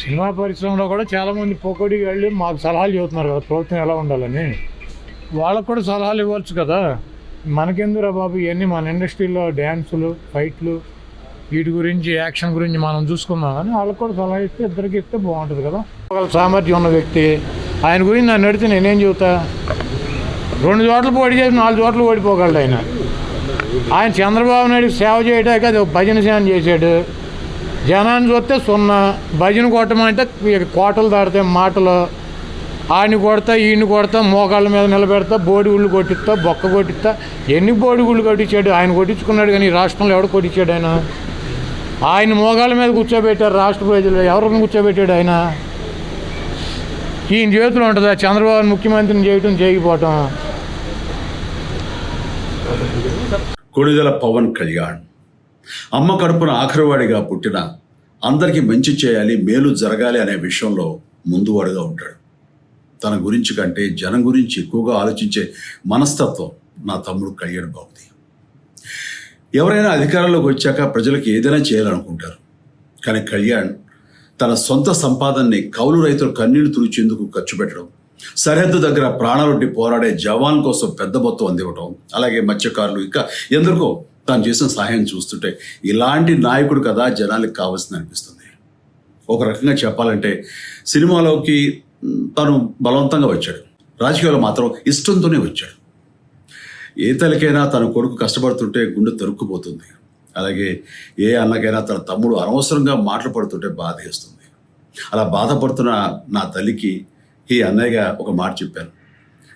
Cinema పరిశ్రమలో కూడా చాలామంది పొక్కడికి వెళ్ళి మాకు సలహాలు చెబుతున్నారు కదా ప్రభుత్వం ఎలా ఉండాలని. వాళ్ళకు కూడా సలహాలు ఇవ్వచ్చు కదా. మనకెందురా బాబు ఇవన్నీ మన ఇండస్ట్రీలో డ్యాన్సులు ఫైట్లు వీటి గురించి యాక్షన్ గురించి మనం చూసుకుందాం కానీ వాళ్ళకి కూడా సలహా ఇస్తే ఇద్దరికి ఇస్తే బాగుంటుంది కదా. ఒక సామర్థ్యం ఉన్న వ్యక్తి ఆయన గురించి నన్ను అడిగితే నేనేం చెబుతా? రెండు చోట్ల పోటీ చేసి నాలుగు చోట్ల ఓడిపోగలడు ఆయన. ఆయన చంద్రబాబు నాయుడు సేవ చేయడానికి అది ఒక భజన సేవ చేశాడు. జనాన్ని చూస్తే సున్నా భజన కొట్టమంటే కోటలు దాడితే మాటలు ఆయన కొడతా ఈయన్ని కొడతా మోకాళ్ళ మీద నిలబెడతా బోడి గుళ్ళు కొట్టిస్తా బొక్క కొట్టిస్తా. ఎన్ని బోడి గుళ్ళు కొట్టించాడు? ఆయన కొట్టించుకున్నాడు కానీ రాష్ట్రంలో ఎవడు కొట్టించాడు ఆయన? ఆయన మోగాళ్ళ మీద కూర్చోబెట్టారు రాష్ట్ర ప్రజలు. ఎవరిని కూర్చోబెట్టాడు ఆయన? ఈయన చేతిలో ఉంటుందా? చంద్రబాబు ముఖ్యమంత్రిని చేయటం చేయకపోవటం? కొడిదల పవన్ కళ్యాణ్. అమ్మ కడుపున ఆఖరివాడిగా పుట్టిన అందరికీ మంచి చేయాలి మేలు జరగాలి అనే విషయంలో ముందువాడుగా ఉంటాడు. తన గురించి కంటే జనం గురించి ఎక్కువగా ఆలోచించే మనస్తత్వం నా తమ్ముడు కళ్యాణ్ బాబుది. ఎవరైనా అధికారంలోకి వచ్చాక ప్రజలకు ఏదైనా చేయాలనుకుంటారు. కానీ కళ్యాణ్ తన సొంత సంపాదనని కౌలు రైతులు కన్నీళ్ళు తుడిచేందుకు ఖర్చు పెట్టడం సరిహద్దు దగ్గర ప్రాణాలొడ్డి పోరాడే జవాన్ కోసం పెద్ద మొత్తం అందివ్వడం అలాగే మత్స్యకారులు ఇంకా ఎందరికో తాను చేసిన సహాయం చూస్తుంటే ఇలాంటి నాయకుడు కదా జనాలకు కావాల్సింది అనిపిస్తుంది. ఒక రకంగా చెప్పాలంటే సినిమాలోకి తను బలవంతంగా వచ్చాడు. రాజకీయాలు మాత్రం ఇష్టంతోనే వచ్చాడు. ఏ తల్లికైనా తన కొడుకు కష్టపడుతుంటే గుండె తరుక్కుపోతుంది. అలాగే ఏ అన్నకైనా తన తమ్ముడు అనవసరంగా మాటలు పడుతుంటే బాధ వేస్తుంది అలా బాధపడుతున్న నా తల్లికి ఈ అన్నయ్యగా ఒక మాట చెప్పాను.